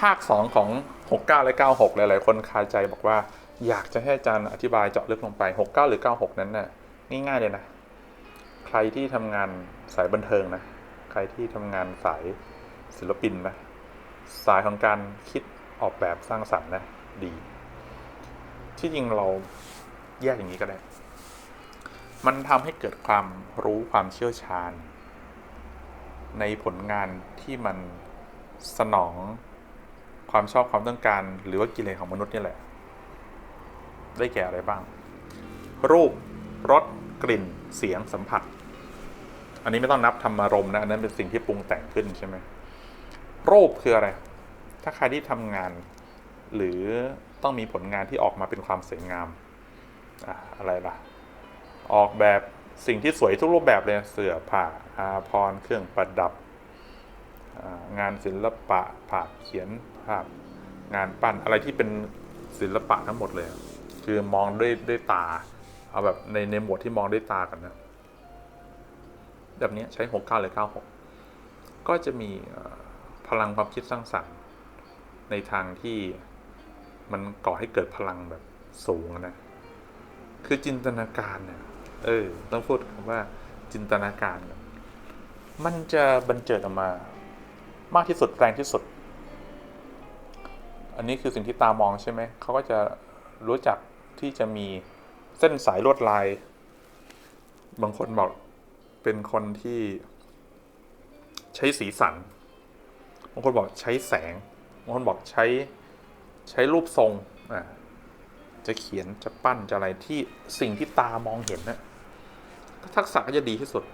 ภาค 2 ของ 69 และ 96 หลายๆ คนคาใจบอกว่าอยากจะให้อาจารย์อธิบายเจาะลึกลงไป 69 หรือ 96 นั้นน่ะง่ายๆเลยนะ ใครที่ทำงานสายบันเทิงนะ ใครที่ทำงานสายศิลปินนะ สายของการคิดออกแบบสร้างสรรค์นะ ดี ที่จริงเราแยกอย่างนี้ก็ได้ มันทำให้เกิดความรู้ความเชี่ยวชาญ ในผลงานที่มันสนอง ความชอบความต้องการ หรือว่ากิเลสของมนุษย์นี่แหละ ได้แก่อะไรบ้าง รูปรสกลิ่น เสียงสัมผัส อันนี้ไม่ต้องนับธรรมารมณ์นะอันนั้นเป็นสิ่งที่ปรุงแต่งขึ้นใช่ไหมรูปคืออะไร ถ้าใครที่ทำงาน หรือต้องมีผลงานที่ออกมาเป็นความสวยงามอะอะไรล่ะ ออกแบบสิ่งที่สวยทุกรูปแบบเลยเสื้อผ้าอาภรณ์เครื่องประดับ งานศิลปะภาพเขียนภาพงานปั้นอะไรที่เป็นศิลปะทั้งหมดเลย คือมองด้วยด้วยตา เอาแบบในในหมวดที่มองด้วยตากันนะ แบบนี้ใช้69หรือ96 ก็จะมีพลังความคิดสร้างสรรค์ ในทางที่มันก่อให้เกิดพลังแบบสูงนะ คือจินตนาการเนี่ย เออ ต้องพูดคำว่าจินตนาการ มันจะบันเจิดออกมา มากที่สุดแรงที่สุด อันนี้คือสิ่งที่ตามองใช่ไหม เขาก็จะรู้จักที่จะมีเส้นสายลวดลาย บางคนบอกเป็นคนที่ใช้สีสัน บางคนบอกใช้แสง บางคนบอกใช้ใช้รูปทรง อะจะเขียนจะปั้นจะอะไรที่สิ่งที่ตามองเห็นนะทักษะก็จะดีที่สุด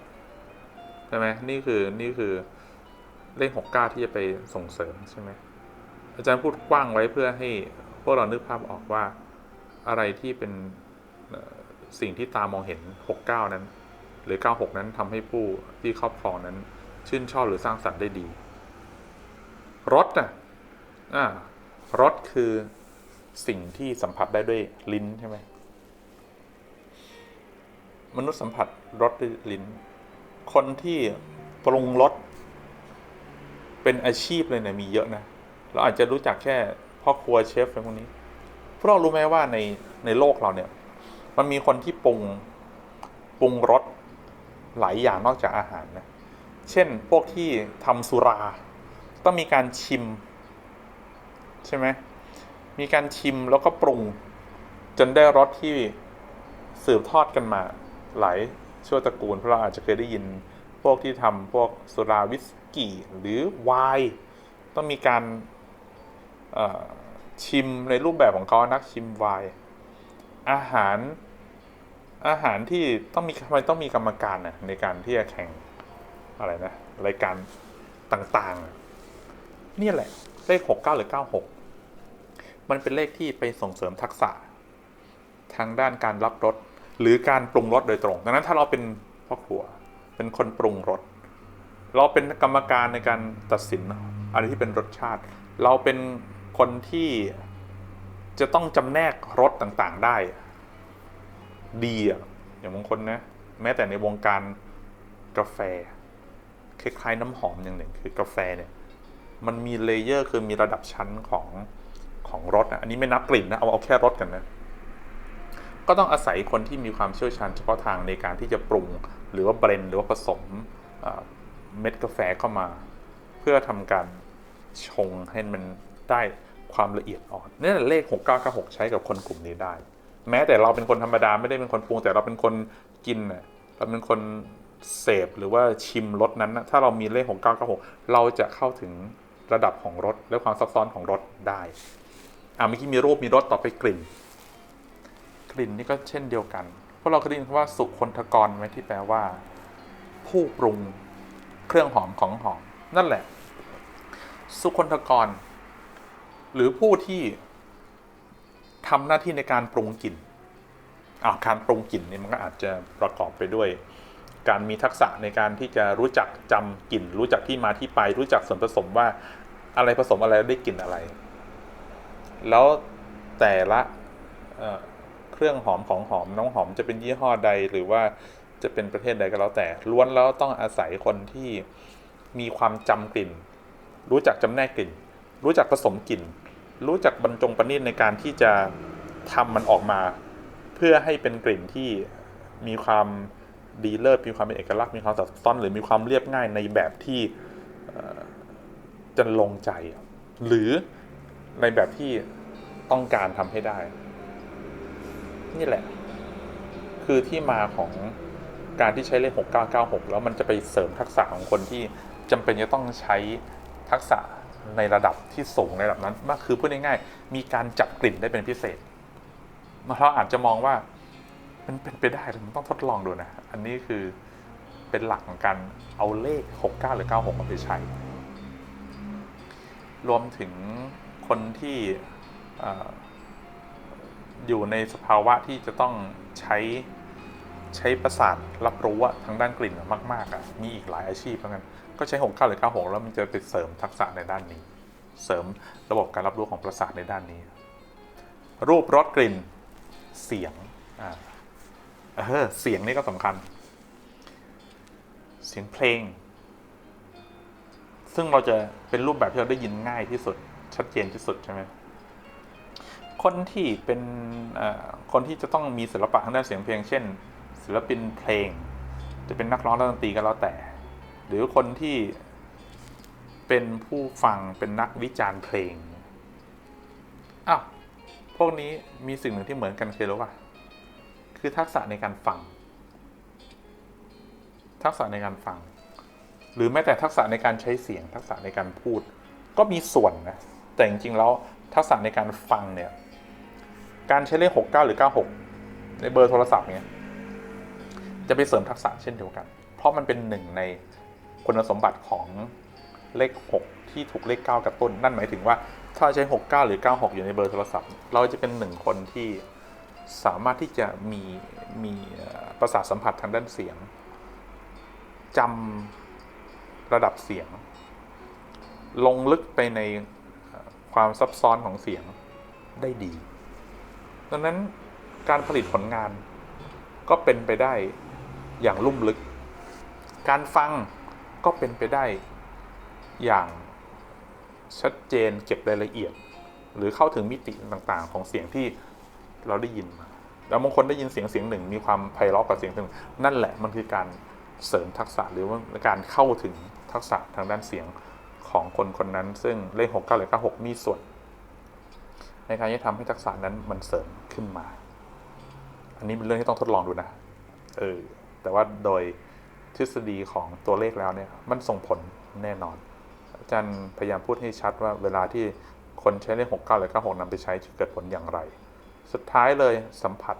ใช่ไหมนี่คือนี่คือ เลขหกเก้าที่จะไปส่งเสริมใช่ไหมอาจารย์พูดกว้างไว้เพื่อให้พวกเรานึกภาพออกว่าอะไรที่เป็นสิ่งที่ตามองเห็น 69 นั้น หรือ 96 นั้นทำให้ผู้ที่ครอบครองนั้น ชื่นชอบหรือสร้างสรรค์ได้ดี รสน่ะอ่ารสคือสิ่งที่สัมผัสได้ด้วยลิ้นใช่ไหมมนุษย์สัมผัสรสด้วยลิ้น คนที่ปรุงรส เป็นอาชีพเลยเนี่ยมีเยอะนะ เราอาจจะรู้จักแค่พ่อครัวเชฟอะไรพวกนี้พวกเรารู้ไหมว่าในในโลกเราเนี่ย มันมีคนที่ปรุงปรุงรสหลายอย่างนอกจากอาหารนะ เช่นพวกที่ทำสุรา ต้องมีการชิม ใช่ไหมมีการชิมแล้วก็ปรุง จนได้รสที่สืบทอดกันมา หลายชั่วตระกูลเพราะเราอาจจะเคยได้ยินพวกที่ทำพวกสุราวิส กี้หรือไวน์ต้องมีการชิมในรูปแบบของเขานักชิมไวน์อาหารอาหารที่ต้องมีทำไมต้องมีกรรมการน่ะในการที่จะแข่งอะไรนะรายการต่างๆเนี่ยแหละ เลขหกเก้าหรือเก้าหกมันเป็นเลขที่ไปส่งเสริมทักษะ ทางด้านการรับรสหรือการปรุงรสโดยตรง ดังนั้นถ้าเราเป็นพ่อครัว เป็นคนปรุงรส เราเป็นกรรมการในการตัดสินอะไรที่เป็นรสชาติ เราเป็นคนที่จะต้องจำแนกรสต่างๆได้ ดีอะอย่างบางคนนะ แม้แต่ในวงการกาแฟ คล้ายๆน้ำหอมอย่างหนึ่งคือกาแฟเนี่ย มันมีเลเยอร์คือมีระดับชั้นของของรสนะอันนี้ไม่นับกลิ่นนะ เอาเอาแค่รสกันนะ ก็ต้องอาศัยคนที่มีความเชี่ยวชาญเฉพาะทางในการที่จะปรุงหรือว่าเบรนหรือว่าผสม เม็ดกาแฟเข้ามา เพื่อทำการชงให้มันได้ความละเอียดอ่อนนี่แหละเลข 6996 ใช้กับคนกลุ่มนี้ได้ แม้แต่เราเป็นคนธรรมดาไม่ได้เป็นคนปรุง แต่เราเป็นคนกินน่ะเราเป็นคนเสพหรือว่าชิมรสนั้นนะถ้าเรามีเลข 6996 เราจะเข้าถึงระดับของรสและความซับซ้อนของรสได้อ่าเมื่อกี้มีรูปมีรสต่อไปกลิ่น กลิ่นนี่ก็เช่นเดียวกันพวกเราเคยได้ยินคำว่าสุคนทกรไหมที่แปลว่า ผู้ปรุง เครื่องหอมของหอม นั่นแหละ สุคนทกร หรือผู้ที่ทำหน้าที่ในการปรุงกลิ่นอาการปรุงกลิ่นนี่มันก็อาจจะประกอบไปด้วย การมีทักษะในการที่จะรู้จักจำกลิ่น รู้จักที่มาที่ไป รู้จักส่วนผสมว่าอะไรผสมอะไรได้กลิ่นอะไร แล้วแต่ละเเครื่องหอมของหอมน้องหอมจะเป็นยี่ห้อใดหรือว่า จะเป็นประเทศใดก็แล้วแต่ ล้วนแล้วต้องอาศัยคนที่มีความจำกลิ่น รู้จักจำแนกกลิ่น รู้จักผสมกลิ่น รู้จักบรรจงประณีตในการที่จะทำมันออกมา เพื่อให้เป็นกลิ่นที่มีความดีเลิศมีความเป็นเอกลักษณ์มีความซับซ้อนหรือมีความเรียบง่ายในแบบที่จะลงใจ หรือในแบบที่ต้องการทำให้ได้ นี่แหละ คือที่มาของ การที่ใช้เลข 6996 แล้วมันจะไปเสริมทักษะของคนที่จำเป็นจะต้องใช้ทักษะในระดับที่สูงในระดับนั้นมากคือพูดง่ายๆมีการจับกลิ่นได้เป็นพิเศษเราอาจจะมองว่ามันเป็นไปได้แต่มันต้องทดลองดูนะ อันนี้คือเป็นหลักของการเอาเลข 69 หรือ 96มาไปใช้ รวมถึงคนที่เอ่อยู่ในสภาวะที่จะต้องใช้ ใช้ประสาทรับรู้อะทางด้านกลิ่นมากๆอะมีอีกหลายอาชีพเหมือนกันก็ใช้69หรือ96แล้วมันจะไปเสริมทักษะในด้านนี้ เสริมระบบการรับรู้ของประสาทในด้านนี้ รูปรสกลิ่นเสียงอ่าเออเสียงนี่ก็สำคัญ เสียงเพลง ซึ่งเราจะเป็นรูปแบบที่เราได้ยินง่ายที่สุด ชัดเจนที่สุดใช่ไหมคนที่เป็นอ่อคนที่จะต้องมีศิลปะทางด้านเสียงเพลง เช่น ศิลปินเพลง จะเป็นนักร้องนักดนตรีก็แล้วแต่ หรือคนที่เป็นผู้ฟังเป็นนักวิจารณ์เพลงอ้าวพวกนี้มีสิ่งหนึ่งที่เหมือนกันคือรู้ป่ะคือทักษะในการฟัง ทักษะในการฟัง หรือแม้แต่ทักษะในการใช้เสียง ทักษะในการพูด ก็มีส่วนนะแต่จริงๆแล้วทักษะในการฟังเนี่ยการใช้เลข 69 หรือ 96 ในเบอร์โทรศัพท์เนี่ย จะไปเสริมทักษะเช่นเดียวกัน เพราะมันเป็นหนึ่งในคุณสมบัติของเลข 6 ที่ถูกเลข 9 กระตุ้น นั่นหมายถึงว่าถ้าใช้ 69 หรือ 96 อยู่ในเบอร์โทรศัพท์ เราจะเป็นหนึ่งคนที่สามารถที่จะมีมีประสาทสัมผัสทางด้านเสียงจำระดับเสียง ลงลึกไปในความซับซ้อนของเสียงได้ดี ดังนั้นการผลิตผลงานก็เป็นไปได้ อย่างลุ่มลึก การฟังก็เป็นไปได้อย่างชัดเจนเก็บรายละเอียด หรือเข้าถึงมิติต่างๆ ของเสียงที่เราได้ยินมาแล้วบางคนได้ยินเสียงเสียงหนึ่ง มีความไพเราะกับเสียงหนึ่งนั่นแหละมันคือการเสริมทักษะหรือว่าการเข้าถึงทักษะทางด้านเสียงของคนคนนั้น ซึ่งเลข6 9หรือ96มีส่วน ในการที่ทำให้ทักษะนั้นมันเสริมขึ้นมา อันนี้เป็นเรื่องที่ต้องทดลองดูนะ เออ แต่ว่าโดยทฤษฎีของตัวเลขแล้วเนี่ยมันส่งผลแน่นอน อาจารย์พยายามพูดให้ชัดว่าเวลาที่คนใช้เลข 6 9 หรือ 96นำไปใช้จะเกิดผลอย่างไร สุดท้ายเลยสัมผัส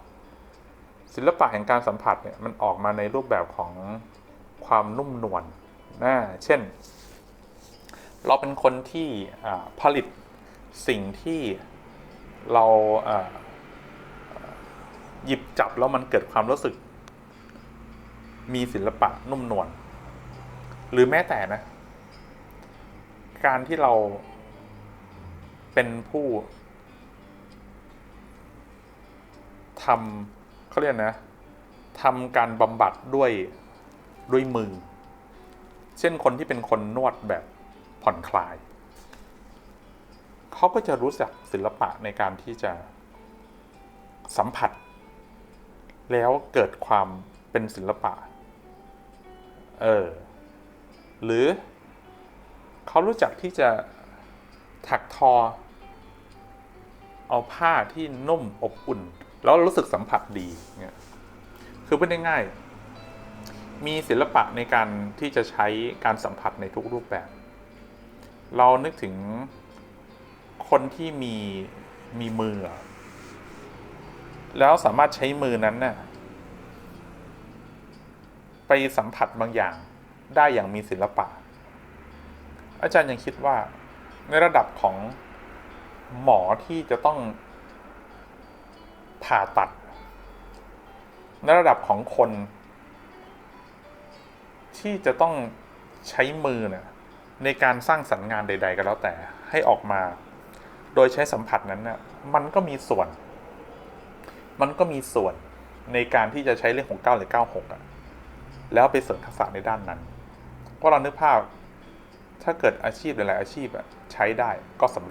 ศิลปะแห่งการสัมผัสเนี่ยมันออกมาในรูปแบบของความนุ่มนวลนะเช่น เราเป็นคนที่ผลิตสิ่งที่เราหยิบจับแล้วมันเกิดความรู้สึก มีศิลปะนุ่มนวลหรือแม้แต่นะ การที่เราเป็นผู้ทำเขาเรียกนะทำการบำบัดด้วยด้วยมือ เช่นคนที่เป็นคนนวดแบบผ่อนคลาย เขาก็จะรู้จักศิลปะในการที่จะสัมผัส แล้วเกิดความเป็นศิลปะ เออ หรือเขารู้จักที่จะถักทอ เอาผ้าที่นุ่มอบอุ่น แล้วรู้สึกสัมผัสดีเนี่ยคือพูดง่ายๆมีศิลปะในการที่จะใช้การสัมผัสในทุกรูปแบบ เรานึกถึงคนที่มีมีมือ แล้วสามารถใช้มือนั้นน่ะ ไปสัมผัสบางอย่างได้อย่างมีศิลปะ อาจารย์ยังคิดว่าในระดับของหมอที่จะต้องผ่าตัด ในระดับของคน ที่จะต้องใช้มือเนี่ยในการสร้างสรรค์งานใด ๆ ก็แล้วแต่ให้ออกมา โดยใช้สัมผัสนั้นน่ะมันก็มีส่วน มันก็มีส่วนในการที่จะใช้เรื่องของ 9 หรือ 96อะ แล้วไปเสริมทักษะในด้านนั้นเพราะเรานึกภาพ ถ้าเกิดอาชีพหลาย ๆ อาชีพอะใช้ได้ก็สำเร็จ